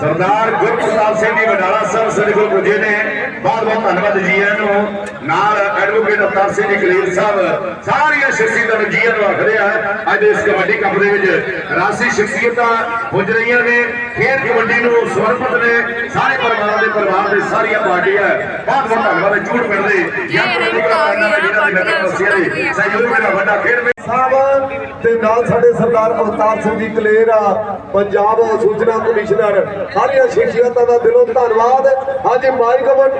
ਸਰਦਾਰ ਗੁਰਪ੍ਰਤਾਪ ਸਿੰਘ ਜੀ ਵਡਾਲਾ ਸਾਹਿਬ ਸਾਡੇ ਕੋਲ ਪੁੱਜੇ ਨੇ। ਬਹੁਤ ਬਹੁਤ ਧੰਨਵਾਦ ਜੀ ਨੂੰ। ਨਾਲ ਐਡਵੋਕੇਟ ਅਵਤਾਰ ਸਿੰਘ ਜੀ ਕਲੀਰ ਸਾਹਿਬ ਸਾਰੀਆਂ ਸ਼ਖਸੀਅਤਾਂ ਨੂੰ ਜੀ ਆਇਆਂ ਨੂੰ ਆਖਦੇ ਆ। ਅੱਜ ਇਸ ਕਬੱਡੀ ਕੱਪ ਦੇ ਵਿੱਚ ਰਾਸੀ ਸ਼ਖਸੀਅਤਾਂ ਪੁੱਜ ਰਹੀਆਂ ਨੇ। ਖੇਡ ਕਬੱਡੀ ਨੂੰ ਸਮਰਪਿਤ ਨੇ। ਸਾਰੇ ਪਰਿਵਾਰਾਂ ਦੇ ਪਰਿਵਾਰ ਦੇ ਸਾਰੀਆਂ ਪਾਰਟੀਆਂ। ਬਹੁਤ ਬਹੁਤ ਧੰਨਵਾਦ। ਝੂਠ ਪਿੰਡ ਦੇ। ਜਾਂ ਦੇ ਨਗਰ ਵਸੀਆਂ ਦੇ ਸਹਿਯੋਗ ਵੱਡਾ ਖੇਡ ਸਾਹਿਬ ਤੇ ਨਾਲ ਸਾਡੇ ਸਰਦਾਰ ਅਵਤਾਰ ਸਿੰਘ ਜੀ ਕਲੇਰ ਆ ਪੰਜਾਬ ਸੂਚਨਾ ਕਮਿਸ਼ਨਰ। ਸਾਰੀਆਂ ਸ਼ਖਸੀਅਤਾਂ ਦਾ ਦਿਲੋਂ ਧੰਨਵਾਦ। ਅੱਜ ਮਾਈਕਵਟ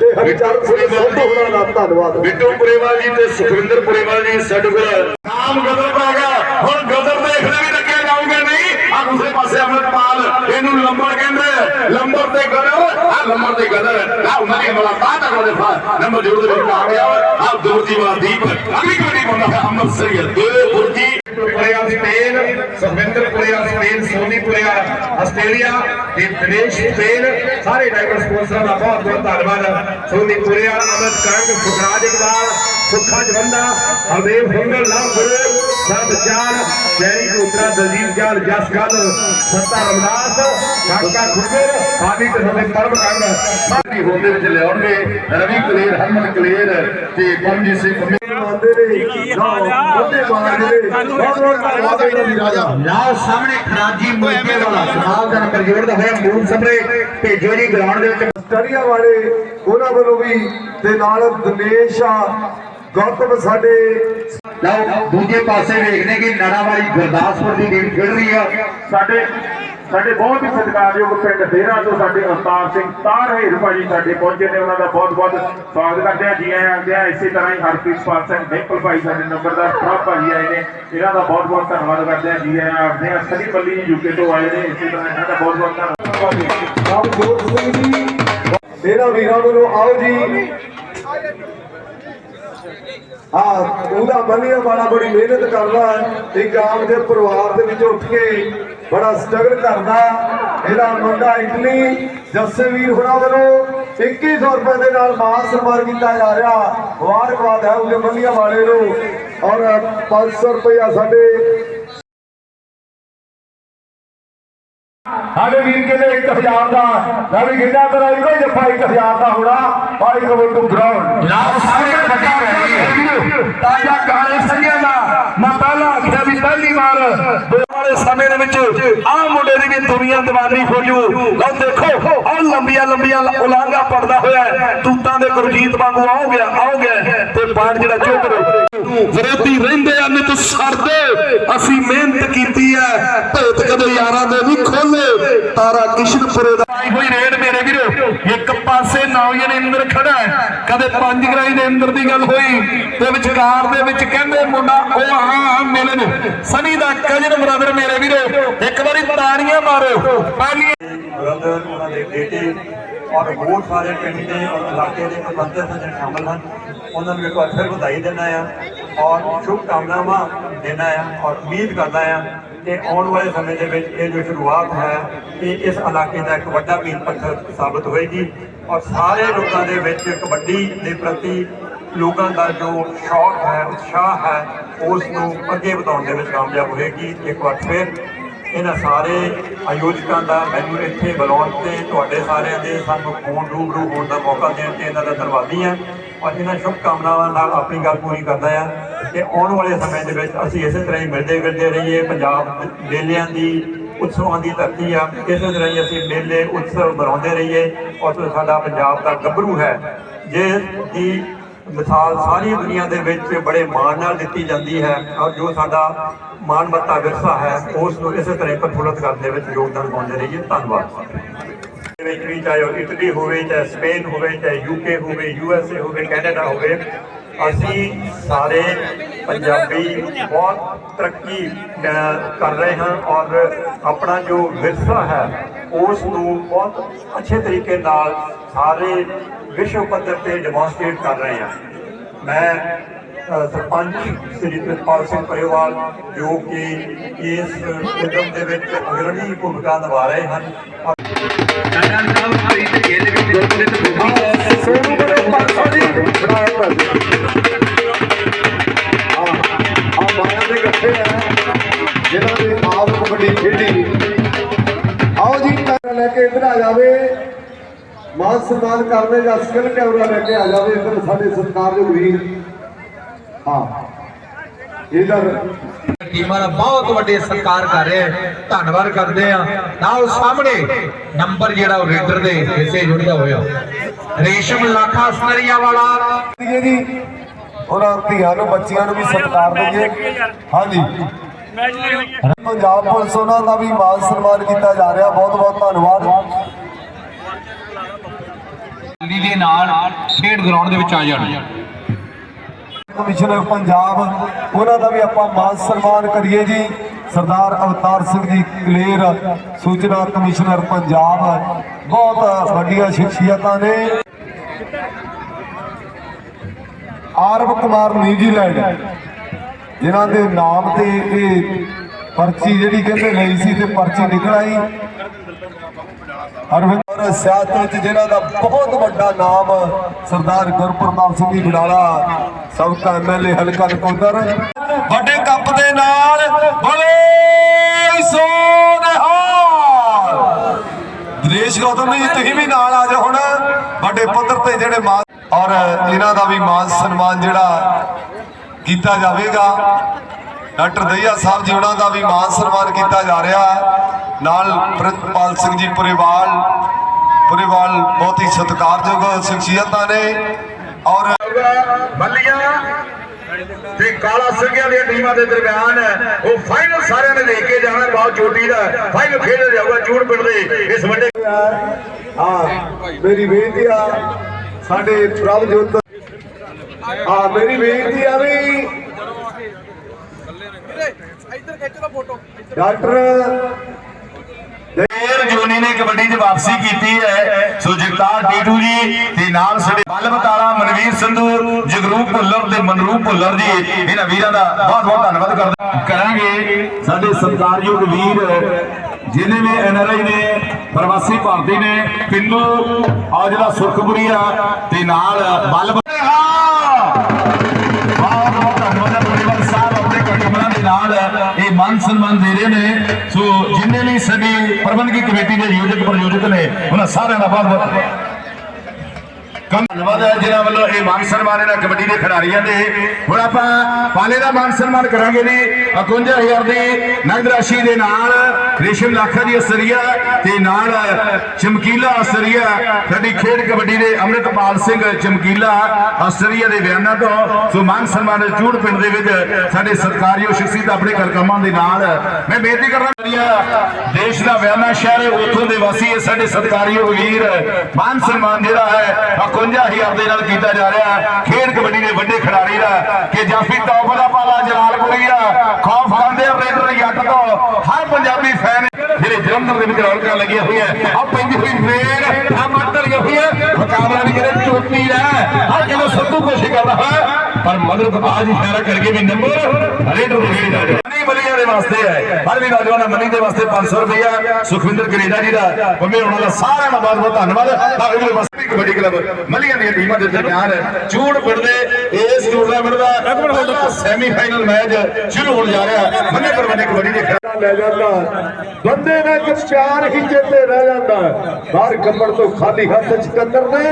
ਤੇ ਹਰਚਰਨ ਸਿੰਘ ਸੰਧੂ ਹੋਣਾ ਦਾ ਧੰਨਵਾਦ। ਬਿੱਟੂ ਪੁਰੇਵਾਲ ਜੀ ਤੇ ਸੁਖਵਿੰਦਰ ਪੁਰੇਵਾਲ ਜੀ ਸਾਡੇ ਕੋਲ ਨਾਮ ਗਦਰ ਪਾ ਗਿਆ। ਹੁਣ ਗਦਰ ਦੇਖਦੇ ਵੀ ਲੱਗਿਆ ਜਾਊਗਾ ਨਹੀਂ? ਆ ਦੂਸਰੇ ਪਾਸੇ ਅਮਰਪਾਲ ਇਹਨੂੰ ਲੰਬੜ ਕਹਿੰਦੇ ਲੰਬੜ ਤੇ ਗਦਰ ਆ ਲੰਬੜ ਤੇ ਗਦਰ। ਆ ਉਹਨਾਂ ਦੀ ਮਲਾ ਤਾਂ ਫਾ ਨੰਬਰ ਜੋੜ ਦੇ ਵਿੱਚ ਆ ਗਿਆ ਆ ਦੁਰਜੀ ਵਾ ਦੀਪ। ਅਗਲੀ ਕਬੱਡੀ ਬੰਦਾ ਹੈ ਅੰਮ੍ਰਿਤਸਰੀਆ। ਦੋ Gurji Puria Spain, Sukhwinder Puria Spain, Soni Puria Australia ਤੇ ਦਿਨੇਸ਼ ਸਪੇਨ। ਸਾਰੇ ਡਾਈਵਰ ਸਪਾਂਸਰਾਂ ਦਾ ਬਹੁਤ ਬਹੁਤ ਧੰਨਵਾਦ। ਸੋਨੀ ਪੁਰਿਆ ਅਮਰ ਕੰਗ ਸੁਖਰਾਜ ਇਕਬਾਲ ਸੁੱਖਾ ਜਵੰਦਾ, ਹਰਦੇਵ ਸਿੰਗਲ ਲਵ ਗੁਰੂ ਸਰਬ ਚਾਲ ਜੈਰੀ ਕੂਤਰਾ ਦਲਜੀਤ ਚਾਲ ਜਸ ਗੱਲ ਸੱਤਾ ਰਮਦਾਸ ਕਾਕਾ ਖੁੱਦਰ ਆਦਿ ਤੇ ਸਾਡੇ ਪਰਮ ਕੰਗ ਸਾਡੀ ਹੋਂਦੇ ਵਿੱਚ ਲਿਆਉਣਗੇ ਰਵੀ ਕਲੇਰ ਹਰਮਨ ਕਲੇਰ ਤੇ ਪਰਮਜੀਤ ਸਿੰਘ ਮੰਨਦੇ ਨੇ ਮਾਰਦੇ ਨੇ ਬਹੁਤ ਬਹੁਤ ਧੰਨਵਾਦ ਦੀ ਰਾਜਾ ਲਾਓ ਸਾਹਮਣੇ ਖਰਾਜੀ ਮੁਰਗੇ ਵਾਲਾ। ਕਮਾਲ ਦਾ ਨੰਬਰ ਜੋੜਦਾ ਹੋਇਆ ਮੂਲ ਸਪਰੇ ਭੇਜੋ ਜੀ ਗਰਾਊਂਡ ਦੇ ਵਿੱਚ ਸਟਰੀਆਂ ਵਾਲੇ ਉਹਨਾਂ ਵੱਲੋਂ ਵੀ ਤੇ ਨਾਲ ਦਿਨੇਸ਼ ਆ ਗੌਤਮ ਸਾਡੇ ਲਓ ਦੂਜੇ ਪਾਸੇ ਵੇਖਦੇ ਕਿ ਨਾੜਾ ਵਾਲੀ ਗੁਰਦਾਸਪੁਰ ਦੀ ਟੀਮ ਖੇਡ ਰਹੀ ਆ। ਸਾਡੇ ਸਾਡੇ ਬਹੁਤ ਹੀ ਸਤਿਕਾਰਯੋਗ ਪਿੰਡ ਡੇਰਾ ਤੋਂ ਸਾਡੇ ਅਵਤਾਰ ਸਿੰਘ ਤਾਰ ਹੇਰ ਭਾਜੀ ਸਾਡੇ ਪਹੁੰਚੇ ਨੇ ਉਹਨਾਂ ਦਾ ਬਹੁਤ ਬਹੁਤ ਸਵਾਗਤ ਕਰਦੇ ਆ। ਜੀ ਆਇਆਂ ਆਂਦੇ ਆ ਇਸੇ ਤਰ੍ਹਾਂ ਹੀ ਹਰਪ੍ਰੀਤ ਪਾਲ ਸਿੰਘ ਡਿੰਪਲ ਭਾਈ ਸਾਡੇ ਨੰਬਰਦਾਰ ਪ੍ਰਭ ਭਾਜੀ ਆਏ ਨੇ ਇਹਨਾਂ ਦਾ ਬਹੁਤ ਬਹੁਤ ਧੰਨਵਾਦ ਕਰਦੇ ਆ। ਜੀ ਆਇਆਂ ਆਂਦੇ ਆ ਸਨੀ ਪੱਲੀ ਜੀ ਯੂਕੇ ਤੋਂ ਆਏ ਨੇ ਇਸੇ ਤਰ੍ਹਾਂ ਇਹਨਾਂ ਦਾ ਬਹੁਤ ਬਹੁਤ ਧੰਨਵਾਦ ਨਵਜੋਤ ਸਿੰਘ ਜੀ ਇਹਨਾਂ ਵੀਰਾਂ ਵੱਲੋਂ ਆਓ ਜੀ। ਹਾਂ, ਉਹਦਾ ਬੰਨਿਆ ਵਾਲਾ ਬੜੀ ਮਿਹਨਤ ਕਰਦਾ ਹੈ ਇੱਕ ਆਮ ਦੇ ਪਰਿਵਾਰ ਦੇ ਵਿੱਚ ਉੱਠ ਕੇ ਬੜਾ ਸਟਰਗਲ ਕਰਦਾ ਇਹਦਾ ਮੁੰਡਾ ਇਟਲੀ ਜੱਸੇ ਵੀਰ ਹੁਣਾਂ ਵੱਲੋਂ 2100 ਰੁਪਏ ਦੇ ਨਾਲ ਮਾਨ ਸਨਮਾਨ ਕੀਤਾ ਜਾ ਰਿਹਾ। ਮੁਬਾਰਕਬਾਦ ਹੈ ਉਹਦੇ ਬੰਨਿਆ ਵਾਲੇ ਨੂੰ। ਔਰ 500 ਰੁਪਇਆ ਸਾਡੇ ਸਾਡੇ ਵੀਰ ਕਹਿੰਦੇ 1000 ਦਾ, ਮੈਂ ਵੀ ਕਹਿੰਦਾ ਤੇਰਾ ਇੱਕੋ ਹੀ ਜੱਫਾ 1000 ਦਾ ਹੋਣਾ ਪਾਈ ਕਬਰ ਟੂ ਗਰਾਊਂਡ ਲਾਓ ਸਾਹਮਣੇ ਵੱਡੀ ਪੈ ਤਾਜਾ ਕਾਲੇ ਸੰਗਿਆਂ ਦਾ, ਮੈਂ ਪਹਿਲਾਂ ਆਖਿਆ ਵੀ ਪਹਿਲੀ ਵਾਰ ਵਾਲੇ ਸਮੇਂ ਦੇ ਵਿੱਚ ਆਹ ਮੁੰਡੇ ਦੀ ਵੀ ਦੁਨੀਆ ਦੀਵਾਨੀ ਹੋ ਜੂ। ਲਓ ਦੇਖੋ, ਆਹ ਲੰਬੀਆਂ ਲੰਬੀਆਂ ਉਲਾਂਗਾ ਪੜਦਾ ਹੋਇਆ ਤੂਤਾਂ ਦੇ ਗੁਰਜੀਤ ਵਾਂਗੂ ਆਉ ਗਿਆ ਆਉ ਗਿਆ ਤੇ ਬਾਣ ਜਿਹੜਾ ਚੁੱਕ ਵਿਰੋਧੀ ਰਹਿੰਦੇ ਆ ਨਿਤ ਸਰਦੇ। ਅਸੀਂ ਮਿਹਨਤ ਕੀਤੀ ਹੈ। ਭੇਤ ਕਦੇ ਯਾਰਾਂ ਦੇ ਨਹੀਂ ਖੋਲੇ। ਤਾਰਾ ਕਿਸ਼ਨਪੁਰੇ ਦਾ ਹੋਈ ਰੇਡ ਮੇਰੇ ਵੀਰੋ। ਇੱਕ ਪਾਸੇ ਨੌਜਨ ਇੰਦਰ ਖੜਾ ਹੈ। ਕਦੇ ਪੰਜ ਗਰਾਈ ਦੇ ਇੰਦਰ ਦੀ ਗੱਲ ਹੋਈ। ਤੇ ਵਿਚਕਾਰ ਦੇ ਵਿੱਚ ਕਹਿੰਦੇ ਮੁੰਡਾ, ਉਹ ਹਾਂ, ਮਿਲਨ। ਸਨੀ ਦਾ ਕਜਨ ਬ੍ਰਦਰ ਮੇਰੇ ਵੀਰੋ, ਇੱਕ ਵਾਰੀ ਤਾੜੀਆਂ ਮਾਰੋ। ਪਹਿਲੀ ਬ੍ਰਦਰ ਉਹਨਾਂ ਦੇ ਬੇਟੇ ਔਰ ਬਹੁਤ ਸਾਰੇ ਪਿੰਡ ਦੇ ਔਰ ਇਲਾਕੇ ਦੇ ਪ੍ਰਬੰਧਕ ਸੱਜਣ ਸ਼ਾਮਲ ਹਨ। ਉਹਨਾਂ ਨੂੰ ਇੱਕ ਵਾਰ ਫਿਰ ਵਧਾਈ ਦਿੰਦਾ ਆ ਔਰ ਸ਼ੁਭ ਕਾਮਨਾਵਾਂ ਦੇਣਾ ਆ ਔਰ ਉਮੀਦ ਕਰਦਾ ਆ ਕਿ ਆਉਣ ਵਾਲੇ ਸਮੇਂ ਦੇ ਵਿੱਚ ਇਹ ਜੋ ਸ਼ੁਰੂਆਤ ਹੈ, ਇਹ ਇਸ ਇਲਾਕੇ ਦਾ ਇੱਕ ਵੱਡਾ ਮੀਲ ਪੱਥਰ ਸਾਬਤ ਹੋਏਗੀ ਔਰ ਸਾਰੇ ਲੋਕਾਂ ਦੇ ਵਿੱਚ ਕਬੱਡੀ ਦੇ ਪ੍ਰਤੀ ਲੋਕਾਂ ਦਾ ਜੋ ਸ਼ੌਕ ਹੈ, ਉਤਸ਼ਾਹ ਹੈ, ਉਸ ਨੂੰ ਅੱਗੇ ਵਧਾਉਣ ਦੇ ਵਿੱਚ ਕਾਮਯਾਬ ਹੋਏਗੀ। ਇੱਕ ਵਾਰ ਫਿਰ ਇਹਨਾਂ ਸਾਰੇ ਆਯੋਜਕਾਂ ਦਾ ਮੈਨੂੰ ਇੱਥੇ ਬੁਲਾਉਣ ਤੇ ਤੁਹਾਡੇ ਸਾਰਿਆਂ ਦੇ ਸਾਨੂੰ ਫੋਨ ਰੂਬਰੂ ਹੋਣ ਦਾ ਮੌਕਾ ਦੇਣ ਤੇ ਇਹਨਾਂ ਦਾ ਧੰਨਵਾਦੀ ਹਾਂ। ਔਰ ਇਹਨਾਂ ਸ਼ੁਭ ਕਾਮਨਾਵਾਂ ਨਾਲ ਆਪਣੀ ਗੱਲ ਪੂਰੀ ਕਰਦਾ ਹਾਂ। ਕਿ ਆਉਣ ਵਾਲੇ ਸਮੇਂ ਦੇ ਵਿੱਚ ਅਸੀਂ ਇਸੇ ਤਰ੍ਹਾਂ ਹੀ ਮਿਲਦੇ ਗਿਲਦੇ ਰਹੀਏ, ਪੰਜਾਬ ਮੇਲਿਆਂ ਦੀ, ਉਤਸਵਾਂ ਦੀ ਧਰਤੀ ਆ। ਇਸੇ ਤਰ੍ਹਾਂ ਹੀ ਅਸੀਂ ਮੇਲੇ, ਉਤਸਵ ਮਨਾਉਂਦੇ ਰਹੀਏ ਔਰ ਸਾਡਾ ਪੰਜਾਬ ਦਾ ਗੱਭਰੂ ਹੈ, ਜਿਸ ਦੀ ਮਿਸਾਲ ਸਾਰੀ ਦੁਨੀਆ ਦੇ ਵਿੱਚ ਬੜੇ ਮਾਣ ਨਾਲ ਦਿੱਤੀ ਜਾਂਦੀ ਹੈ ਔਰ ਜੋ ਸਾਡਾ ਮਾਨਵਤਾ ਵਿਰਸਾ ਹੈ, ਉਸ ਨੂੰ ਇਸੇ ਤਰ੍ਹਾਂ ਹੀ ਪ੍ਰਫੁੱਲਤ ਕਰਨ ਦੇ ਵਿੱਚ ਯੋਗਦਾਨ ਪਾਉਂਦੇ ਰਹੀਏ। ਧੰਨਵਾਦ। ਵਿੱਚ ਵੀ ਚਾਹੇ ਉਹ ਇਟਲੀ ਹੋਵੇ, ਚਾਹੇ ਸਪੇਨ ਹੋਵੇ, ਚਾਹੇ ਯੂਕੇ ਹੋਵੇ ਯੂਐਸਏ ਹੋਵੇ ਕੈਨੇਡਾ ਹੋਵੇ ਅਸੀਂ ਸਾਰੇ ਪੰਜਾਬੀ ਬਹੁਤ ਤਰੱਕੀ ਕਰ ਰਹੇ ਹਾਂ ਔਰ ਆਪਣਾ ਜੋ ਵਿਰਸਾ ਹੈ ਉਸ ਨੂੰ ਬਹੁਤ ਅੱਛੇ ਤਰੀਕੇ ਨਾਲ ਸਾਰੇ ਵਿਸ਼ਵ ਪੱਧਰ ਤੇ ਡੈਮੋਨਸਟ੍ਰੇਟ ਕਰ ਰਹੇ ਹਾਂ। ਮੈਂ ਸਰਪੰਚ ਸ੍ਰੀ ਪ੍ਰਿਤਪਾਲ ਸਿੰਘ ਪਰੇਵਾਲ ਜੋ ਕਿ ਇਸ ਫਿਲਮ ਦੇ ਵਿੱਚ ਅਗਰਣੀ ਭੂਮਿਕਾ ਨਿਭਾ ਰਹੇ ਹਨ ਸੋਨੂ ਬੜੇ 500 ਜੀ। ਬਣਾਇਆ ਭਾਜੀ ਆ ਮਾਇਆ ਦੇ ਗੱਠੇ ਆ ਜਿਨ੍ਹਾਂ ਦੇ ਆਪ ਕਬੱਡੀ ਖੇਡੀ ਆਓ ਜੀ ਲੈ ਕੇ ਇੱਧਰ ਆ ਜਾਵੇ ਮਾਨ ਸਨਮਾਨ ਕਰਨੇ ਜਾਂ ਸਕਿੱਲ ਕੈਮਰਾ ਲੈ ਕੇ ਆ ਜਾਵੇ ਇੱਧਰ ਸਾਡੇ ਸਤਿਕਾਰਯੋਗ ਵੀਰ ਹਾਂ ਇਧਰ ਟੀਮਾਂ ਦਾ ਬਹੁਤ ਵੱਡੇ ਸਤਿਕਾਰ ਕਰ ਰਹੇ। ਧੰਨਵਾਦ ਕਰਦੇ ਆ। ਨਾਲ ਸਾਹਮਣੇ ਨੰਬਰ ਜਿਹੜਾ ਉਹ ਰੇਡਰ ਦੇ ਹਿੱਸੇ ਜੁੜਿਆ ਹੋਇਆ। ਰੇਸ਼ਮ ਲਾਖਾ ਸਨਰੀਆ ਵਾਲਾ। ਜੀ ਉਹਨਾਂ ਧੀਆਂ ਨੂੰ ਬੱਚੀਆਂ ਨੂੰ ਵੀ ਸਤਿਕਾਰ ਦਈਏ। ਹਾਂਜੀ। ਪੰਜਾਬ ਪੁਲਿਸ ਉਹਨਾਂ ਦਾ ਵੀ ਮਾਨ ਸਨਮਾਨ ਕੀਤਾ ਜਾ ਰਿਹਾ। ਬਹੁਤ ਬਹੁਤ ਧੰਨਵਾਦ। ਦੇ ਨਾਲ ਖੇਡ ਗਰਾਊਂਡ ਦੇ ਵਿੱਚ ਆ ਜਾਣ। ਕਮਿਸ਼ਨਰ ਪੰਜਾਬ। ਉਹਨਾਂ ਦਾ ਵੀ ਆਪਾਂ ਮਾਨ ਸਨਮਾਨ ਕਰੀਏ ਜੀ। ਸਰਦਾਰ ਅਵਤਾਰ ਸਿੰਘ ਜੀ ਕਲੇਰ, ਸੂਚਨਾ ਕਮਿਸ਼ਨਰ ਪੰਜਾਬ। ਬਹੁਤ ਵੱਡੀਆਂ ਸ਼ਖਸੀਅਤਾਂ ਨੇ। ਆਰਵ ਕੁਮਾਰ ਨਿਊਜ਼ੀਲੈਂਡ, ਜਿਨ੍ਹਾਂ ਦੇ ਨਾਮ ਤੇ ਇਹ ਪਰਚੀ ਜਿਹੜੀ ਕਹਿੰਦੇ ਲਈ ਸੀ ਤੇ ਪਰਚੀ ਨਿਕਲ ਆਈ ਅਰਵਿੰਦ ਅਰਵਿੰਦਰ ਸਿਆਸਤ ਵਿੱਚ ਜਿਨ੍ਹਾਂ ਦਾ ਬਹੁਤ ਵੱਡਾ ਨਾਮ ਸਰਦਾਰ ਗੁਰਪ੍ਰਤਾਪ ਸਿੰਘ ਜੀ ਬਡਾਲਾ, ਸਾਬਕਾ ਐਮਐਲਏ ਹਲਕਾ ਨਕੋਦਰ, ਵੱਡੇ ਕੱਪ ਦੇ ਨਾਲ ਬਲੇ ਸੋਨਹਾਲ ਦਿਨੇਸ਼ ਗੌਤਮ ਜੀ, ਤੁਸੀਂ ਵੀ ਨਾਲ ਆ ਜਾਓ ਹੁਣ, ਵੱਡੇ ਪੱਧਰ ਤੇ ਜਿਹੜੇ ਮਾਨ ਔਰ ਇਹਨਾਂ ਦਾ ਵੀ ਮਾਨ ਸਨਮਾਨ ਜਿਹੜਾ ਕੀਤਾ ਜਾਵੇਗਾ। ਡਾਕਟਰ ਦਈਆ ਸਾਹਿਬ ਜੀ, ਉਹਨਾਂ ਦਾ ਵੀ ਮਾਨ ਸਨਮਾਨ ਕੀਤਾ ਜਾ ਰਿਹਾ। ਹੈ ਨਾਲ ਪ੍ਰਿਤਪਾਲ ਸਿੰਘ ਜੀ ਪੁਰੇਵਾਲ ਪੁਰੇਵਾਲ ਬਹੁਤ ਹੀ ਸਤਿਕਾਰਯੋਗ ਸ਼ਖਸੀਅਤਾਂ ਨੇ ਔਰ ਬੱਲੀਆਂ ਤੇ ਕਾਲਾ ਸਿੰਘਾਂ ਦੀਆਂ ਟੀਮਾਂ ਦੇ ਦਰਮਿਆਨ ਉਹ ਫਾਈਨਲ ਸਾਰਿਆਂ ਨੇ ਦੇਖ ਕੇ ਜਾਣਾ ਬਹੁਤ ਚੋਟੀ ਦਾ ਫਾਈਨਲ ਖੇਡਿਆ ਜਾਊਗਾ ਜੂੜ ਪਿੰਡ ਦੇ ਇਸ ਵੱਡੇ ਆ ਮੇਰੀ ਬੇਨਤੀ ਆ ਸਾਡੇ ਪ੍ਰਭਜੋਤ ਆ ਮੇਰੀ ਬੇਨਤੀ ਆ ਵੀ ਡਾਕਟਰ ਫੇਰ ਜੋਨੀ ਨੇ ਕਬੱਡੀ 'ਚ ਵਾਪਸੀ ਕੀਤੀ ਹੈ। ਸੋ ਜਗਤਾਰ ਟੀਟੂ ਜੀ ਤੇ ਨਾਲ ਸਾਡੇ ਬਲ ਬਤਾਲਾ ਮਨਵੀਰ ਸੰਧੂ ਜਗਰੂਪ ਭੁੱਲਰ ਤੇ ਮਨਰੂਪ ਭੁੱਲਰ ਜੀ ਇਹਨਾਂ ਵੀਰਾਂ ਦਾ ਬਹੁਤ ਬਹੁਤ ਧੰਨਵਾਦ ਕਰਦੇ ਕਰਾਂਗੇ ਸਾਡੇ ਸਤਿਕਾਰਯੋਗ ਵੀਰ ਜਿਨੇ ਵੀ ਐਨਆਰਆਈ ਨੇ ਪ੍ਰਵਾਸੀ ਭਾਰਤੀ ਨੇ ਪਿੰਨੂ ਆ ਜਿਹੜਾ ਸੁਰਖਪੁਰੀ ਆ ਤੇ ਨਾਲ ਬਲ ਇਹ ਮਾਨ ਸਨਮਾਨ ਦੇ ਰਹੇ ਨੇ। ਸੋ ਜਿੰਨੇ ਵੀ ਸਾਡੀ ਪ੍ਰਬੰਧਕੀ ਕਮੇਟੀ ਦੇ ਆਯੋਜਕ ਪ੍ਰਯੋਜਕ ਨੇ। ਉਹਨਾਂ ਸਾਰਿਆਂ ਦਾ ਬਹੁਤ ਬਹੁਤ ਧੰਨਵਾਦ ਹੈ ਜਿਨ੍ਹਾਂ ਵੱਲੋਂ ਇਹ ਮਾਨ ਸਨਮਾਨ ਇਹਨਾਂ ਕਬੱਡੀ ਦੇ ਖਿਡਾਰੀਆਂ ਦੇ। ਹੁਣ ਆਪਾਂ ਪਾਲੇ ਦਾ ਮਾਨ ਸਨਮਾਨ ਕਰਾਂਗੇ ਜੀ। 51000 ਦੀ ਨਗਦ ਰਾਸ਼ੀ ਦੇ ਨਾਲ ਰੇਸ਼ਮ ਲਾਖਾ ਦੀ ਅਸਰੀਆ ਤੇ ਨਾਲ ਚਮਕੀਲਾ ਅਸਰੀਆ। ਸਾਡੀ ਖੇਡ ਕਬੱਡੀ ਦੇ ਅੰਮ੍ਰਿਤਪਾਲ ਸਿੰਘ ਚਮਕੀਲਾ ਅਸਰੀਆ ਦੇ ਬਿਆਨਾਂ ਤੋਂ। ਸੋ ਮਾਨ ਸਨਮਾਨ ਚੂੜ ਪਿੰਡ ਦੇ ਵਿੱਚ ਸਾਡੇ ਸਰਕਾਰੀ ਸ਼ਖਸੀਅਤ ਆਪਣੇ ਕਰਕਮਾਂ ਦੇ ਨਾਲ। ਮੈਂ ਬੇਨਤੀ ਕਰਨਾ ਦੇਸ਼ ਦਾ ਵਿਆਨਾ ਸ਼ਹਿਰ ਹੈ, ਉੱਥੋਂ ਦੇ ਵਾਸੀ ਹੈ ਸਾਡੇ ਸਤਿਕਾਰਯੋਗ ਵੀਰ। ਮਾਨ ਸਨਮਾਨ ਜਿਹੜਾ ਹੈ 51000 ਦੇ ਨਾਲ ਕੀਤਾ ਜਾ ਰਿਹਾ ਹੈ। ਖੇਡ ਕਬੱਡੀ ਦੇ ਵੱਡੇ ਖਿਡਾਰੀ ਦਾ ਕਿ ਜਾਫੀ ਟੌਪ ਦਾ ਪਾਲਾ ਜਲਾਲਪੁਰੀ ਦਾ। ਖੌਫ ਖਾਂਦੇ ਰੇਡਰ ਜੱਟ ਤੋਂ। ਹਰ ਪੰਜਾਬੀ ਫੈਨ ਜਿਹੜੇ ਜਲੰਧਰ ਦੇ ਵਿੱਚ ਰੌਣਕਾਂ ਲੱਗੀਆਂ ਹੋਈਆਂ ਆ ਪੈਂਦੀ ਹੋਈ ਟ੍ਰੇਨ ਆ ਮੱਟ ਹੋਈ ਹੈ। ਮੁਕਾਬਲਾ ਵੀ ਜਿਹੜੇ ਚੋਟੀ ਦਾ ਹਰ ਜਦੋਂ ਸੱਤੂ ਕੋਸ਼ਿਸ਼ ਕਰਦਾ ਹੈ। ਪਰ ਮਗਰ ਆਜ ਇਸ਼ਾਰਾ ਕਰਕੇ ਵੀ ਨੰਬਰ ਰੇਡਰ ਦੇ ਖੇਡ ਨਹੀਂ ਮਲੀਆਂ ਦੇ ਵਾਸਤੇ ਹੈ। ਹਰ ਵੀ ਨੌਜਵਾਨਾਂ ਮਨੀ ਦੇ ਵਾਸਤੇ 500 ਰੁਪਇਆ ਸੁਖਵਿੰਦਰ ਕਨੇਡਾ ਜੀ ਦਾ ਪੰਮੇ ਉਹਨਾਂ ਦਾ ਸਾਰਿਆਂ ਦਾ ਬਹੁਤ ਬਹੁਤ ਧੰਨਵਾਦ। ਅਗਲੇ ਪਾਸੇ ਕਬੱਡੀ ਕਲੱਬ ਮਲੀਆਂ ਦੀਆਂ ਟੀਮਾਂ ਦੇ ਦਰਮਿਆਨ ਚੂੜ ਪਿੰਡੇ ਇਸ ਟੂਰਨਾਮੈਂਟ ਦਾ ਸੈਮੀਫਾਈਨਲ ਮੈਚ ਸ਼ੁਰੂ ਹੋਣ ਜਾ ਰਿਹਾ। ਮੰਨੇ ਪਰਵਾਨੇ ਕਬੱਡੀ ਦੇ ਲੈ ਜਾਂਦਾ। ਬੰਦੇ ਦਾ ਇੱਕ ਪਿਆਰ ਹੀ ਚੇਤੇ ਰਹਿ ਜਾਂਦਾ। ਬਾਹਰ ਗੱਬੜ ਤੋਂ ਖਾਲੀ ਹੱਥ ਚ ਕੰਦਰ ਨੇ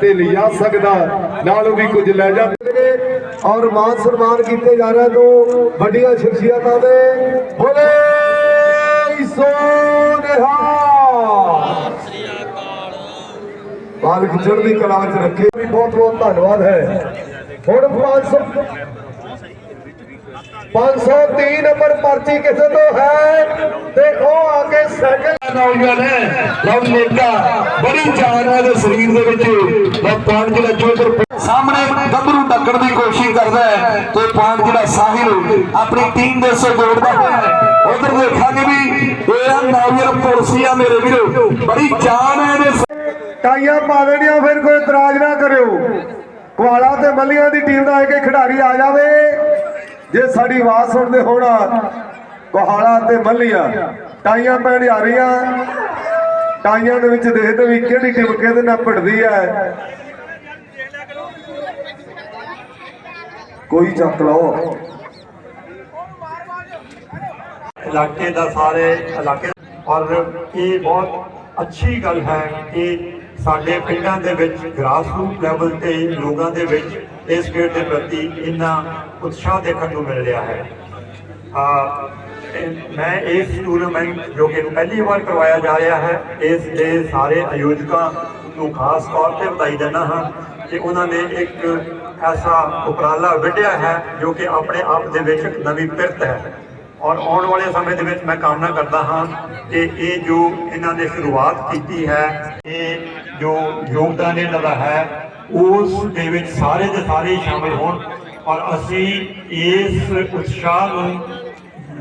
ਤੇ ਲਿਜਾ ਸਕਦਾ। ਨਾਲੋਂ ਵੀ ਕੁਝ ਲੈ ਜਾਂਦੇ ਔਰ ਮਾਨ ਸਨਮਾਨ ਕੀਤੇ ਜਾ ਰਹੇ ਤੋਂ ਵੱਡੀਆਂ ਸ਼ਖਸੀਅਤਾਂ ਦੇ। ਬੋਲੇ ਬਾਲ ਮਾਲਕ ਦੀ ਕਲਾ ਚ ਰੱਖੇ। ਵੀ ਬਹੁਤ ਬਹੁਤ ਧੰਨਵਾਦ ਹੈ। ਹੁਣ 500 503 ਨੰਬਰ ਪਰਚੀ ਕਿਸੇ ਤੋਂ ਹੈ? ਤੇ ਉਹ ਆ ਕੇ ਸਾਈਕਲ ਨੌਜਵਾਨ ਹੈ ਲਵ ਨੇਤਾ ਬੜੀ ਜਾਨ ਹੈ ਦੇ ਸਰੀਰ ਦੇ ਵਿੱਚ। ਲਵ ਪਾਣ ਜਿਹੜਾ ਜੋਦਰ ਸਾਹਮਣੇ ਗੱਭਰੂ ਟੱਕਣ ਦੀ ਕੋਸ਼ਿਸ਼ ਕਰਦਾ ਹੈ ਤੇ ਪਾਣ ਜਿਹੜਾ ਸਾਹਿਲ ਆਪਣੀ ਟੀਮ ਦੇ ਸੇ ਜੋੜਦਾ ਹੈ। ਉਧਰ ਦੇਖਾਂਗੇ ਵੀ ਇਹ ਆ ਨਾਵੀਰ ਪੁਲਸੀਆ ਮੇਰੇ ਵੀਰੋ। ਬੜੀ ਜਾਨ ਹੈ ਇਹਦੇ ਟਾਈਆਂ ਪਾ ਦੇਣੀਆਂ ਫਿਰ ਕੋਈ ਇਤਰਾਜ਼ ਨਾ ਕਰਿਓ। ਕੁਆਲਾ ਤੇ ਮੱਲੀਆਂ ਦੀ ਟੀਮ ਦਾ ਇੱਕ ਖਿਡਾਰੀ ਆ ਜਾਵੇ। ਜੇ ਸਾਡੀ ਆਵਾਜ਼ ਸੁਣਦੇ ਹੋਣ, ਕੁਹਾਲਾ ਤੇ ਮੱਲੀਆਂ, ਟਾਈਆਂ ਪੈਣ ਜਾ ਰਹੀਆਂ ਟਾਈਆਂ ਦੇ ਵਿੱਚ ਦੇਖਦੇ ਵੀ ਕਿਹੜੀ ਟੀਮ ਕਿਹਦੇ ਨਾਲ ਭਿੜਦੀ ਹੈ। ਕੋਈ ਚੱਕ ਲਓ। ਇਲਾਕੇ ਦਾ ਸਾਰੇ ਇਲਾਕੇ ਔਰ ਇਹ ਬਹੁਤ ਅੱਛੀ ਗੱਲ ਹੈ ਕਿ ਸਾਡੇ ਪਿੰਡਾਂ ਦੇ ਵਿੱਚ ਗ੍ਰਾਸਰੂਟ ਲੈਵਲ ਤੇ ਲੋਕਾਂ ਦੇ ਵਿੱਚ ਇਸ ਖੇਡ ਦੇ ਪ੍ਰਤੀ ਇੰਨਾ ਉਤਸ਼ਾਹ ਦੇਖਣ ਨੂੰ ਮਿਲ ਰਿਹਾ ਹੈ। ਆ ਮੈਂ ਇਸ ਟੂਰਨਾਮੈਂਟ ਜੋ ਕਿ ਪਹਿਲੀ ਵਾਰ ਕਰਵਾਇਆ ਜਾ ਰਿਹਾ ਹੈ, ਇਸ ਦੇ ਸਾਰੇ ਆਯੋਜਕਾਂ ਨੂੰ ਖਾਸ ਤੌਰ ਤੇ ਵਧਾਈ ਦਿੰਦਾ ਹਾਂ ਕਿ ਉਹਨਾਂ ਨੇ ਇੱਕ ਐਸਾ ਉਪਰਾਲਾ ਵਿੱਢਿਆ ਹੈ ਜੋ ਕਿ ਆਪਣੇ ਆਪ ਦੇ ਵਿੱਚ ਇੱਕ ਨਵੀਂ ਪਿਰਤ ਹੈ। ਔਰ ਆਉਣ ਵਾਲੇ ਸਮੇਂ ਦੇ ਵਿੱਚ ਮੈਂ ਕਾਮਨਾ ਕਰਦਾ ਹਾਂ ਕਿ ਇਹ ਜੋ ਇਹਨਾਂ ਨੇ ਸ਼ੁਰੂਆਤ ਕੀਤੀ ਹੈ, ਇਹ ਜੋ ਯੋਗਦਾਨ ਇਹਨਾਂ ਦਾ ਹੈ ਉਸ ਦੇ ਵਿੱਚ ਸਾਰੇ ਦੇ ਸਾਰੇ ਸ਼ਾਮਿਲ ਹੋਣ। ਔਰ ਅਸੀਂ ਇਸ ਉਤਸ਼ਾਹ ਨੂੰ,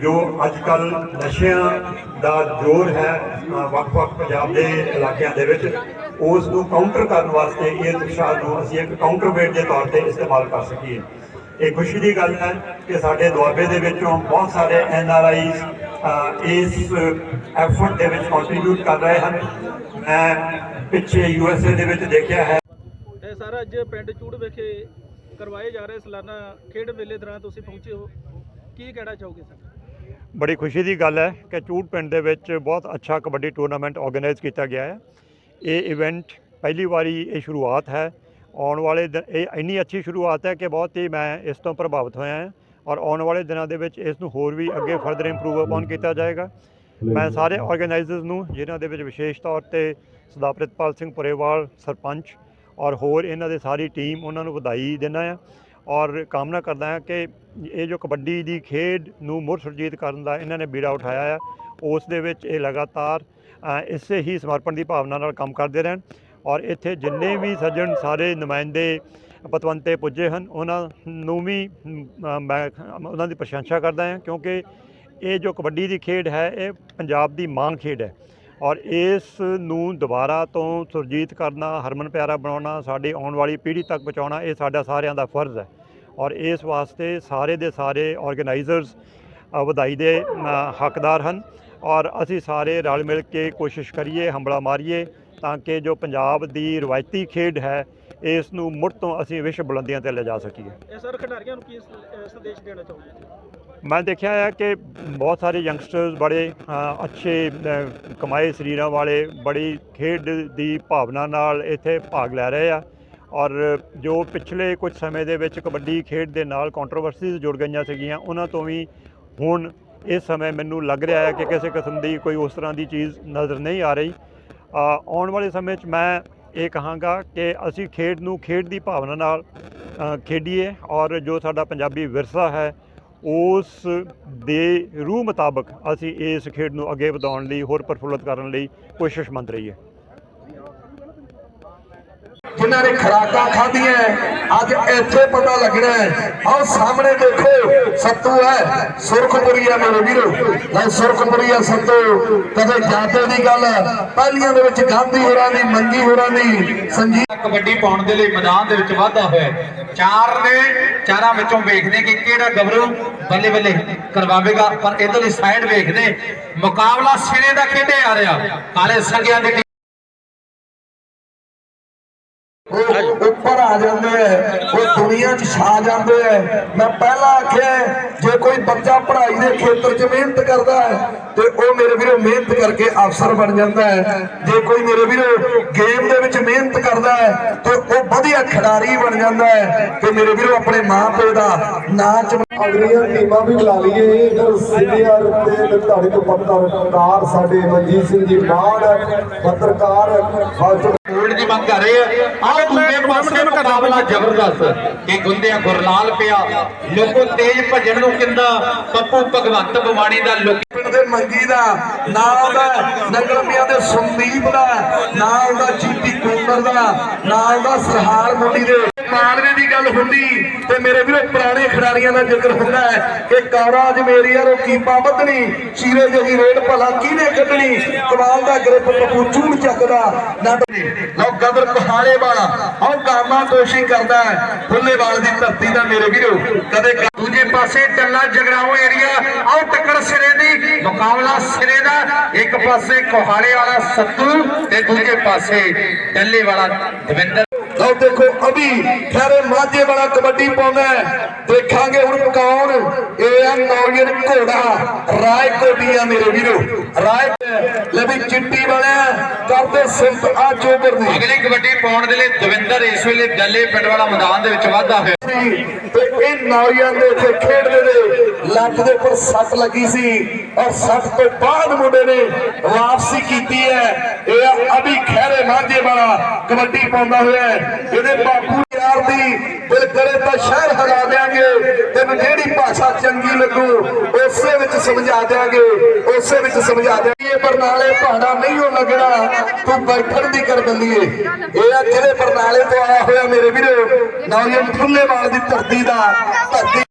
ਜੋ ਅੱਜ ਕੱਲ ਨਸ਼ਿਆਂ ਦਾ ਜ਼ੋਰ ਹੈ ਵੱਖ-ਵੱਖ ਪੰਜਾਬ ਦੇ ਇਲਾਕਿਆਂ ਦੇ ਵਿੱਚ, ਉਸ ਨੂੰ ਕਾਊਂਟਰ ਕਰਨ ਵਾਸਤੇ ਇਹ ਉਤਸ਼ਾਹ ਨੂੰ ਅਸੀਂ ਇੱਕ ਕਾਊਂਟਰਵੇਟ ਦੇ ਤੌਰ ਤੇ ਇਸਤੇਮਾਲ ਕਰ ਸਕੀਏ। ਇਹ ਖੁਸ਼ੀ ਦੀ ਗੱਲ ਹੈ ਕਿ ਸਾਡੇ ਦੁਆਬੇ ਦੇ ਵਿੱਚੋਂ ਬਹੁਤ ਸਾਰੇ ਐਨ ਆਰ ਆਈਜ਼ ਇਸ ਐਫਰਟ ਦੇ ਵਿੱਚ ਕੰਟਰੀਬਿਊਟ ਕਰ ਰਹੇ ਹਨ। ਮੈਂ ਪਿੱਛੇ ਯੂ ਐਸ ਏ ਦੇ ਵਿੱਚ ਦੇਖਿਆ ਹੈ। ਸਰ ਅੱਜ ਪਿੰਡ ਚੂੜ ਵਿਖੇ ਕਰਵਾਏ ਜਾ ਰਹੇ ਸਾਲਾਨਾ ਖੇਡ ਮੇਲੇ ਦੌਰਾਨ ਤੁਸੀਂ ਪਹੁੰਚੇ ਹੋ। ਕੀ ਕਹਿਣਾ ਚਾਹੋਗੇ ਸਰ? ਬੜੀ ਖੁਸ਼ੀ ਦੀ ਗੱਲ ਹੈ ਕਿ ਚੂੜ ਪਿੰਡ ਦੇ ਵਿੱਚ ਬਹੁਤ ਅੱਛਾ ਕਬੱਡੀ ਟੂਰਨਾਮੈਂਟ ਆਰਗੇਨਾਈਜ਼ ਕੀਤਾ ਗਿਆ ਹੈ। ਇਹ ਇਵੈਂਟ ਪਹਿਲੀ ਵਾਰੀ ਇਹ ਸ਼ੁਰੂਆਤ ਹੈ। ਆਉਣ ਵਾਲੇ ਦਿ- ਇਹ ਇੰਨੀ ਅੱਛੀ ਸ਼ੁਰੂਆਤ ਹੈ ਕਿ ਬਹੁਤ ਹੀ ਮੈਂ ਇਸ ਤੋਂ ਪ੍ਰਭਾਵਿਤ ਹੋਇਆ ਹਾਂ ਔਰ ਆਉਣ ਵਾਲੇ ਦਿਨਾਂ ਦੇ ਵਿੱਚ ਇਸ ਨੂੰ ਹੋਰ ਵੀ ਅੱਗੇ ਫਰਦਰ ਇੰਪਰੂਵ ਅਪਨ ਕੀਤਾ ਜਾਏਗਾ। ਮੈਂ ਸਾਰੇ ਆਰਗੇਨਾਈਜ਼ਰਸ ਨੂੰ, ਜਿਨ੍ਹਾਂ ਦੇ ਵਿੱਚ ਵਿਸ਼ੇਸ਼ ਤੌਰ ਤੇ ਸਦਾ ਪ੍ਰਿਤਪਾਲ ਸਿੰਘ ਪੁਰੇਵਾਲ, ਸਰਪੰਚ ਔਰ ਹੋਰ ਇਹਨਾਂ ਦੇ ਸਾਰੀ ਟੀਮ ਉਹਨਾਂ ਨੂੰ ਵਧਾਈ ਦਿੰਦਾ ਆ ਔਰ ਕਾਮਨਾ ਕਰਦਾ ਹਾਂ ਕਿ ਇਹ ਜੋ ਕਬੱਡੀ ਦੀ ਖੇਡ ਨੂੰ ਮੁੜ ਸੁਰਜੀਤ ਕਰਨ ਦਾ ਇਹਨਾਂ ਨੇ ਬੀੜਾ ਉਠਾਇਆ ਆ, ਉਸ ਦੇ ਵਿੱਚ ਇਹ ਲਗਾਤਾਰ ਇਸੇ ਹੀ ਸਮਰਪਣ ਦੀ ਭਾਵਨਾ ਨਾਲ ਕੰਮ ਕਰਦੇ ਰਹਿਣ ਔਰ ਇੱਥੇ ਜਿੰਨੇ ਵੀ ਸੱਜਣ ਸਾਰੇ ਨੁਮਾਇੰਦੇ ਪਤਵੰਤੇ ਪੁੱਜੇ ਹਨ, ਉਹਨਾਂ ਨੂੰ ਵੀ ਮੈਂ, ਉਹਨਾਂ ਦੀ ਪ੍ਰਸ਼ੰਸਾ ਕਰਦਾ ਹਾਂ ਕਿਉਂਕਿ ਇਹ ਜੋ ਕਬੱਡੀ ਦੀ ਖੇਡ ਹੈ, ਇਹ ਪੰਜਾਬ ਦੀ ਮਾਂ ਖੇਡ ਹੈ। ਔਰ ਇਸ ਨੂੰ ਦੁਬਾਰਾ ਤੋਂ ਸੁਰਜੀਤ ਕਰਨਾ, ਹਰਮਨ ਪਿਆਰਾ ਬਣਾਉਣਾ, ਸਾਡੀ ਆਉਣ ਵਾਲੀ ਪੀੜ੍ਹੀ ਤੱਕ ਪਹੁੰਚਾਉਣਾ, ਇਹ ਸਾਡਾ ਸਾਰਿਆਂ ਦਾ ਫਰਜ਼ ਹੈ। ਔਰ ਇਸ ਵਾਸਤੇ ਸਾਰੇ ਦੇ ਸਾਰੇ ਆਰਗੇਨਾਈਜ਼ਰਸ ਵਧਾਈ ਦੇ ਹੱਕਦਾਰ ਹਨ। ਔਰ ਅਸੀਂ ਸਾਰੇ ਰਲ ਮਿਲ ਕੇ ਕੋਸ਼ਿਸ਼ ਕਰੀਏ, ਹੰਬਲਾ ਮਾਰੀਏ, ਤਾਂ ਕਿ ਜੋ ਪੰਜਾਬ ਦੀ ਰਵਾਇਤੀ ਖੇਡ ਹੈ, ਇਸ ਨੂੰ ਮੁੜ ਤੋਂ ਅਸੀਂ ਵਿਸ਼ਵ ਬੁਲੰਦੀਆਂ ਤੇ ਲਿਜਾ ਸਕੀਏ। ਇਹ ਸਰ ਖਿਡਾਰੀਆਂ ਨੂੰ ਕੀ ਸੰਦੇਸ਼ ਦੇਣਾ ਚਾਹੋਗੇ? ਮੈਂ ਦੇਖਿਆ ਹੈ ਕਿ ਬਹੁਤ ਸਾਰੇ ਯੰਗਸਟਰਸ ਬੜੇ ਅੱਛੇ ਕਮਾਏ ਸਰੀਰਾਂ ਵਾਲੇ, ਬੜੀ ਖੇਡ ਦੀ ਭਾਵਨਾ ਨਾਲ ਇੱਥੇ ਭਾਗ ਲੈ ਰਹੇ ਆ। ਔਰ ਜੋ ਪਿਛਲੇ ਕੁਝ ਸਮੇਂ ਦੇ ਵਿੱਚ ਕਬੱਡੀ ਖੇਡ ਦੇ ਨਾਲ ਕੰਟਰੋਵਰਸੀਜ਼ ਜੁੜ ਗਈਆਂ ਸੀਗੀਆਂ, ਉਹਨਾਂ ਤੋਂ ਵੀ ਹੁਣ ਇਸ ਸਮੇਂ ਮੈਨੂੰ ਲੱਗ ਰਿਹਾ ਹੈ ਕਿ ਕਿਸੇ ਕਿਸਮ ਦੀ ਕੋਈ ਉਸ ਤਰ੍ਹਾਂ ਦੀ ਚੀਜ਼ ਨਜ਼ਰ ਨਹੀਂ ਆ ਰਹੀ। ਆਉਣ ਵਾਲੇ ਸਮੇਂ 'ਚ ਮੈਂ ਇਹ ਕਹਾਂਗਾ ਕਿ ਅਸੀਂ ਖੇਡ ਨੂੰ ਖੇਡ ਦੀ ਭਾਵਨਾ ਨਾਲ ਖੇਡੀਏ। ਔਰ ਜੋ ਸਾਡਾ ਪੰਜਾਬੀ ਵਿਰਸਾ ਹੈ ਉਸ ਦੇ ਰੂਹ ਮੁਤਾਬਕ ਅਸੀਂ ਇਸ ਖੇਡ ਨੂੰ ਅੱਗੇ ਵਧਾਉਣ ਲਈ, ਹੋਰ ਪ੍ਰਫੁੱਲਤ ਕਰਨ ਲਈ ਕੋਸ਼ਿਸ਼ ਕੋਸ਼ਿਸ਼ਮੰਦ ਰਹੀਏ। ਜਿਨ੍ਹਾਂ ਨੇ ਖਰਾਕਾਂ ਖਾਧੀਆਂ ਅੱਜ ਇੱਥੇ ਪਤਾ ਲੱਗਣਾ ਆਓ ਸਾਹਮਣੇ ਦੇਖੋ, ਸੱਤੂ ਹੈ, ਸੁਰਖਪੁਰੀਆ ਮੇਰੇ ਵੀਰੋ। ਲੈ ਸੁਰਖਪੁਰੀਆ ਸੱਤੂ, ਕਦੇ ਜਾਤੇ ਦੀ ਗੱਲ ਪਹਿਲੀਆਂ ਦੇ ਵਿੱਚ ਗਾਂਧੀ ਹੋਰਾਂ ਦੀ, ਮੰਗੀ ਹੋਰਾਂ ਦੀ ਸੰਜੀਵ ਕਬੱਡੀ ਪਾਉਣ ਦੇ ਲਈ ਮੈਦਾਨ ਦੇ ਵਿੱਚ ਵਾਧਾ ਹੋਇਆ ਚਾਰ ਨੇ ਚਾਰਾਂ ਵਿੱਚੋਂ ਵੇਖਦੇ ਕਿ ਕਿਹੜਾ ਗੱਭਰੂ ਬੱਲੇ ਬੱਲੇ ਕਰਵਾਵੇਗਾ, ਪਰ ਇਧਰਲੀ ਸਾਈਡ ਵੇਖਦੇ। ਮੁਕਾਬਲਾ ਸਿਰੇ ਦਾ ਖੇਡੇ ਆ ਰਿਹਾ। ਕਾਲੇ ਸੰਗਿਆਂ ਦੀ ਉਹ ਉੱਪਰ ਆ ਜਾਂਦੇ ਐ ਉਹ ਦੁਨੀਆ 'ਚ ਛਾ ਜਾਂਦੇ ਐ ਮੈਂ ਪਹਿਲਾਂ ਆਖਿਆ, ਜੇ ਕੋਈ ਬੱਚਾ ਪੜ੍ਹਾਈ ਦੇ ਖੇਤਰ 'ਚ ਮਿਹਨਤ ਕਰਦਾ ਹੈ, ਤੇ ਉਹ ਮੇਰੇ ਵੀਰੋ ਮਿਹਨਤ ਕਰਕੇ ਅਫਸਰ ਬਣ ਜਾਂਦਾ ਹੈ। ਜੇ ਕੋਈ ਮੇਰੇ ਵੀਰੋ ਗੇਮ ਦੇ ਵਿੱਚ ਮਿਹਨਤ ਕਰਦਾ ਹੈ, ਤੇ ਉਹ ਵਧੀਆ ਖਿਡਾਰੀ ਬਣ ਜਾਂਦਾ ਹੈ ਤੇ ਮੇਰੇ ਵੀਰੋ ਆਪਣੇ ਮਾਂ ਪਿਓ ਦਾ ਨਾਂ ਅਗਲੀਆਂ ਟੀਮਾਂ ਵੀ ਬੁਲਾ ਲਈਏ। ਇਧਰ ਸੀਨੀਅਰ ਤੇ ਨਿਰਧਾਰਿਤ ਪੱਤਰਕਾਰ ਸਾਡੇ ਮਨਜੀਤ ਸਿੰਘ ਜੀ ਮਾਨ ਪੱਤਰਕਾਰ ਗੋਲਡ ਦੀ ਮੰਗ ਕਰ ਰਹੇ ਆ। ਆਹ ਦੂਜੇ ਪਾਸੇ ਮੁਕਾਬਲਾ ਜ਼ਬਰਦਸਤ ਇਹ ਗੁੰਦਿਆ ਗੁਰਲਾਲ ਪਿਆ। ਲੋਕੋ ਤੇਜ਼ ਭੱਜਣ ਨੂੰ ਕਿੰਦਾ ਪੱਪੂ ਭਗਵੰਤ ਬਵਾਣੀ ਦਾ ਲੋਕ ਪਿੰਡ ਦੇ ਮੰਗੀ ਦਾ ਨਾਂ ਉਹਦਾ ਨਗਰਮੀਆਂ ਦੇ ਸੰਦੀਪ ਦਾ ਨਾਂ ਉਹਦਾ ਜੀਪੀ ਕੁੰਦਰ ਦਾ ਨਾਂ ਉਹਦਾ ਸਰਹਾਰ ਮੁੰਡੀ ਦੇ ਮਾਲਵੇ ਦੀ ਗੱਲ ਹੁੰਦੀ ਤੇ ਮੇਰੇ ਵੀਰੋ ਪੁਰਾਣੇ ਖਿਡਾਰੀਆਂ ਦਾ ਜ਼ਿਕਰ ਹੁੰਦਾ ਹੈ ਕਿ ਕੌਰਾ ਜਮੇਰੀ ਯਾਰੋ ਕੀਪਾ ਵਧਣੀ ਚੀਰੇ ਜਿਹੀ ਰੇਡ ਭਲਾ ਕਿਹਨੇ ਕੱਢਣੀ? ਕਮਾਲ ਦਾ ਗ੍ਰਿਪ ਪੱਪੂ ਚੂੜ ਚੱਕਦਾ। ਨੱਟ ਲਓ ਗਦਰ ਪਹਾੜੇ ਵਾਲਾ। ਆਹ ਗਾਮਾ ਕੋਸ਼ਿਸ਼ ਕਰਦਾ ਹੈ। ਫੁੱਲੇਵਾਲ ਦੀ ਧਰਤੀ ਦਾ ਮੇਰੇ ਵੀਰੋ। ਕਦੇ ਦੂਜੇ ਪਾਸੇ ਟੱਲਾ ਜਗਰਾਓ ਏਰੀਆ ਆਓ ਟੱਕਰ ਸਿਰੇ ਦੀ, ਮੁਕਾਬਲਾ ਸਿਰੇ ਦਾ ਇੱਕ ਪਾਸੇ ਕੋਹਾਲੇ ਵਾਲਾ ਸੱਤੂ ਤੇ ਦੂਜੇ ਪਾਸੇ ਟੱਲੇ ਵਾਲਾ ਦਵਿੰਦਰ। ਲਓ ਦੇਖੋ ਅਭੀ ਖੈਰੇ ਮਾਝੇ ਵਾਲਾ ਕਬੱਡੀ ਪਾਉਂਦਾ ਹੈ। ਦੇਖਾਂਗੇ ਹੁਣ ਕੌਣ? ਇਹ ਆ ਨੌਰੀਅਨ ਘੋੜਾ ਰਾਏ ਕੋਟੀਆ ਮੇਰੇ ਵੀਰੋ। ਰਾਏ ਲੈ ਵੀ ਚਿੱਟੀ ਵਾਲਿਆ ਕਰਦੇ ਸਿਫਤ ਆ ਚੋਬਰ ਦੀ। ਅਗਲੀ ਕਬੱਡੀ ਪਾਉਣ ਦੇ ਲਈ ਦਵਿੰਦਰ ਇਸ ਵੇਲੇ ਦੱਲੇ ਪਿੰਡ ਵਾਲਾ ਮੈਦਾਨ ਦੇ ਵਿੱਚ ਵਾਧਾ ਹੋਇਆ। ਤੇ ਇਹ ਨੌਜਵਾਨ ਦੇ ਇੱਥੇ ਖੇਡਦੇ ਨੇ। ਲੱਕ ਦੇ ਉੱਪਰ ਸੱਟ ਲੱਗੀ ਸੀ ਔਰ ਸੱਟ ਤੋਂ ਬਾਅਦ ਮੁੰਡੇ ਨੇ ਵਾਪਸੀ ਕੀਤੀ ਹੈ। ਇਹ ਆ ਅਭੀ ਖੈਰੇ ਮਾਝੇ ਵਾਲਾ ਕਬੱਡੀ ਪਾਉਂਦਾ ਹੋਇਆ ਇਹਦੇ ਬਾਪੂ ਯਾਰ ਦੀ ਦਿਲ ਕਰੇ ਤਾਂ ਸ਼ਹਿਰ ਹਲਾ ਦੇਾਂਗੇ ਤੈਨੂੰ ਜਿਹੜੀ ਭਾਸ਼ਾ ਚੰਗੀ ਲੱਗੂ। ਉਸੇ ਵਿੱਚ ਸਮਝਾ ਦੇਾਂਗੇ ਉਸੇ ਵਿੱਚ ਸਮਝਾ ਦੇਾਂਗੇ ਇਹ ਬਰਨਾਲੇ ਭਾੜਾ ਨਹੀਂ ਹੋ ਲੱਗਣਾ, ਤੂੰ ਬੈਠਣ ਦੀ ਕਰ ਬੰਦੀਏ ਇਹ ਆ ਜਿਹੜੇ ਬਰਨਾਲੇ ਤੋਂ ਆਇਆ ਹੋਇਆ ਮੇਰੇ ਵੀਰੋ, ਨੌਜਵਾਨ ਫੁੱਲੇਵਾਲ ਦੀ ਧਰਤੀ ਦਾ ਧਰਤੀ